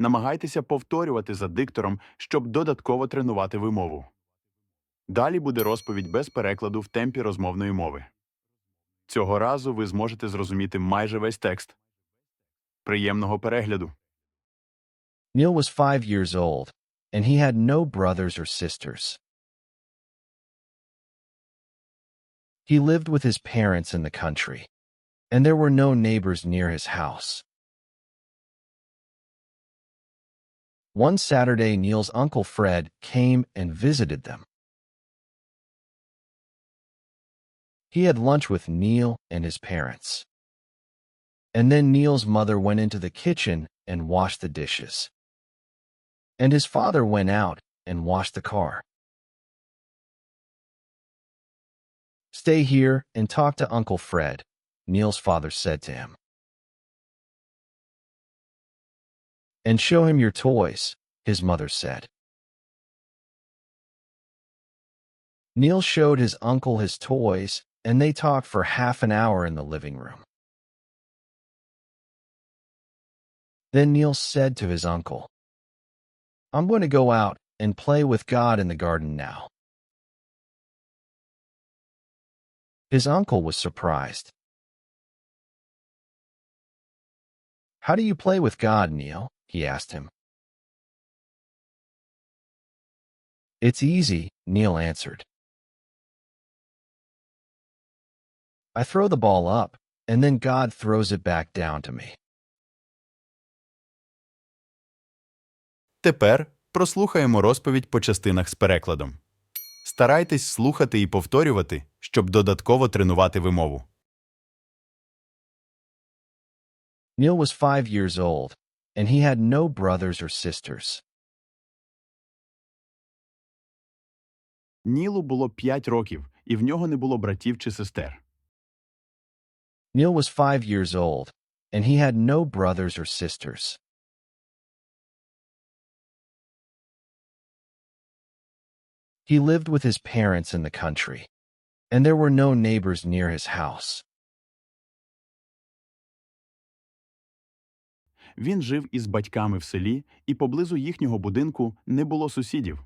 Намагайтеся повторювати за диктором, щоб додатково тренувати вимову. Далі буде розповідь без перекладу в темпі розмовної мови. Цього разу ви зможете зрозуміти майже весь текст. Приємного перегляду! Neil was five years old, and he had no brothers or sisters. He lived with his parents in the country, and there were no neighbors near his house. One Saturday, Neil's uncle Fred came and visited them. He had lunch with Neil and his parents. And then Neil's mother went into the kitchen and washed the dishes. And his father went out and washed the car. Stay here and talk to Uncle Fred, Neil's father said to him. And show him your toys, his mother said. Neil showed his uncle his toys, and they talked for half an hour in the living room. Then Neil said to his uncle, I'm going to go out and play with God in the garden now. His uncle was surprised. How do you play with God, Neil? He asked him. It's easy, Neil answered. I throw the ball up, and then God throws it back down to me. Тепер прослухаємо розповідь по частинах з перекладом. Старайтесь слухати і повторювати, щоб додатково тренувати вимову. Neil was five years old, and he had no brothers or sisters. Нілу було 5 років, і в нього не було братів чи сестер. Neil was five years old, and he had no brothers or sisters. He lived with his parents in the country, and there were no neighbors near his house. Він жив із батьками в селі, і поблизу їхнього будинку не було сусідів.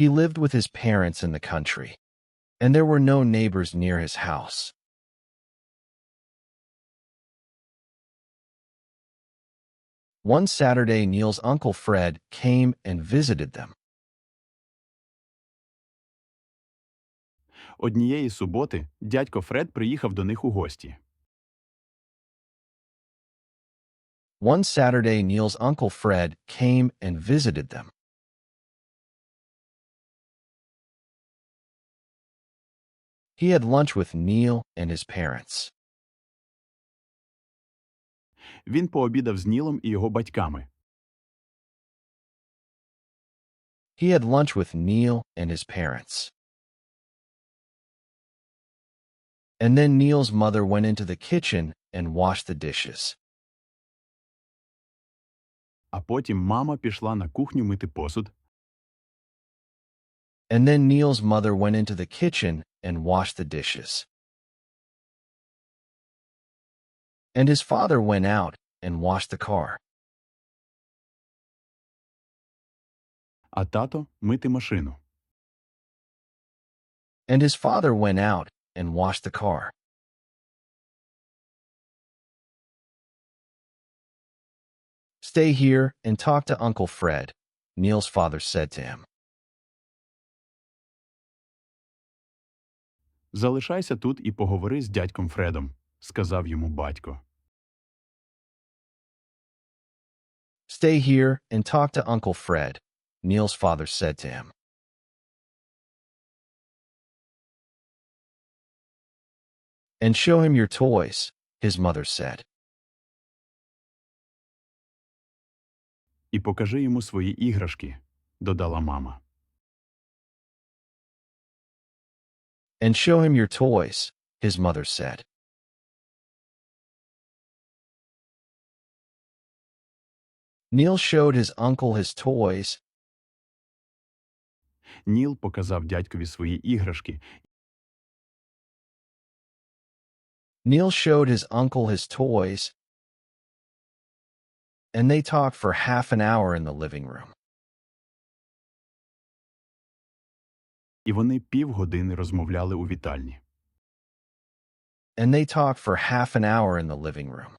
He lived with his parents in the country, and there were no neighbors near his house. One Saturday, Neil's uncle Fred came and visited them. Однієї суботи дядько Фред приїхав до них у гості. One Saturday, Neil's uncle Fred came and visited them. He had lunch with Neil and his parents. Він пообідав з Нілом і його батьками. He had lunch with Neil and his parents. And then Neil's mother went into the kitchen and washed the dishes. А потім мама пішла на кухню мити посуд, And then Neil's mother went into the kitchen and washed the dishes. And his father went out and washed the car. а тато мити машину. And his father went out and washed the car. Stay here and talk to Uncle Fred, Neil's father said to him. Залишайся тут і поговори з дядьком Фредом, сказав йому батько. Stay here and talk to Uncle Fred, Neil's father said to him. And show him your toys, his mother said. І покажи йому свої іграшки, додала мама. And show him your toys, his mother said. Neil showed his uncle his toys, Ніл показав дядькові свої іграшки, Neil showed his uncle his toys, and they talked for half an hour in the living room. і вони півгодини розмовляли у вітальні. And they talked for half an hour in the living room.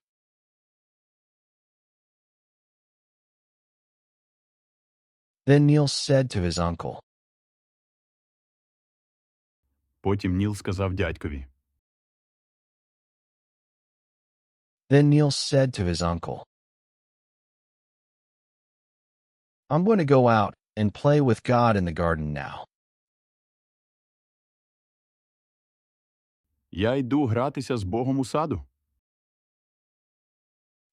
Then Neil said to his uncle, Потім Ніл сказав дядькові. Then Neil said to his uncle, I'm going to go out and play with God in the garden now. Я йду гратися з Богом у саду.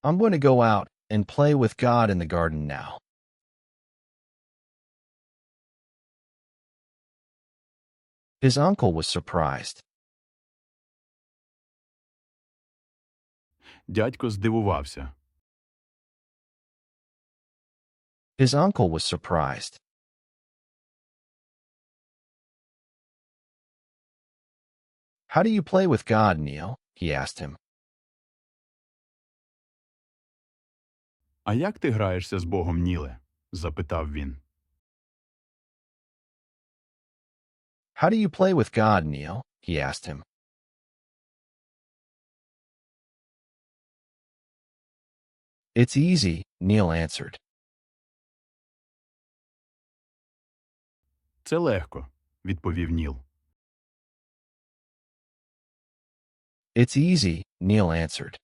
I'm going to go out and play with God in the garden now. His uncle was surprised. Дядько здивувався. His uncle was surprised. How do you play with God, Neil? he asked him. А як ти граєшся з Богом, Ніле? запитав він. How do you play with God, Neil? he asked him. It's easy, Neil answered. Це легко, відповів Ніл. It's easy, Neil answered.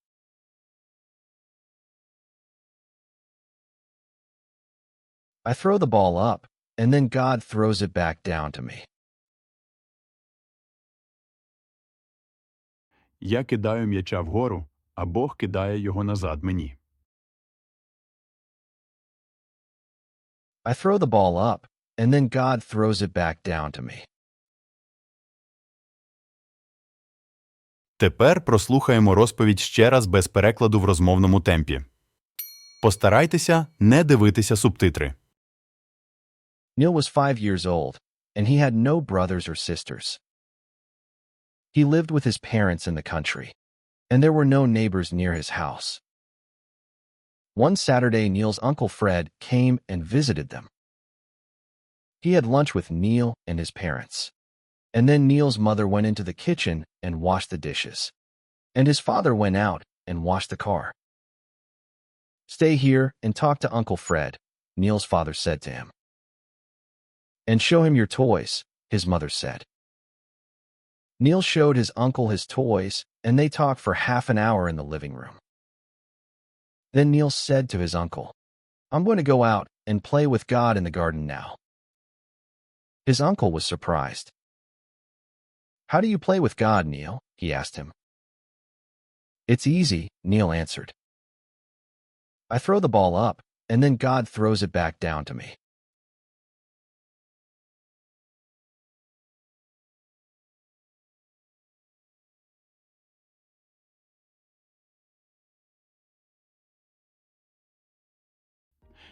I throw the ball up, and then God throws it back down to me. Я кидаю м'яча вгору, а Бог кидає його назад мені. I throw the ball up, and then God throws it back down to me. Тепер прослухаємо розповідь ще раз без перекладу в розмовному темпі. Постарайтеся не дивитися субтитри. Neil was five years old, and he had no brothers or sisters. He lived with his parents in the country, and there were no neighbors near his house. One Saturday, Neil's Uncle Fred came and visited them. He had lunch with Neil and his parents, and then Neil's mother went into the kitchen and washed the dishes, and his father went out and washed the car. Stay here and talk to Uncle Fred, Neil's father said to him. And show him your toys, his mother said. Neil showed his uncle his toys, and they talked for half an hour in the living room. Then Neil said to his uncle, I'm going to go out and play with God in the garden now. His uncle was surprised. How do you play with God, Neil? he asked him. It's easy, Neil answered. I throw the ball up, and then God throws it back down to me.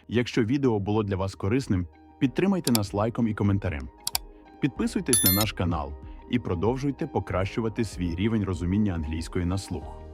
Якщо відео було для вас корисним, підтримайте нас лайком і коментарем. Підписуйтесь на наш канал і продовжуйте покращувати свій рівень розуміння англійської на слух.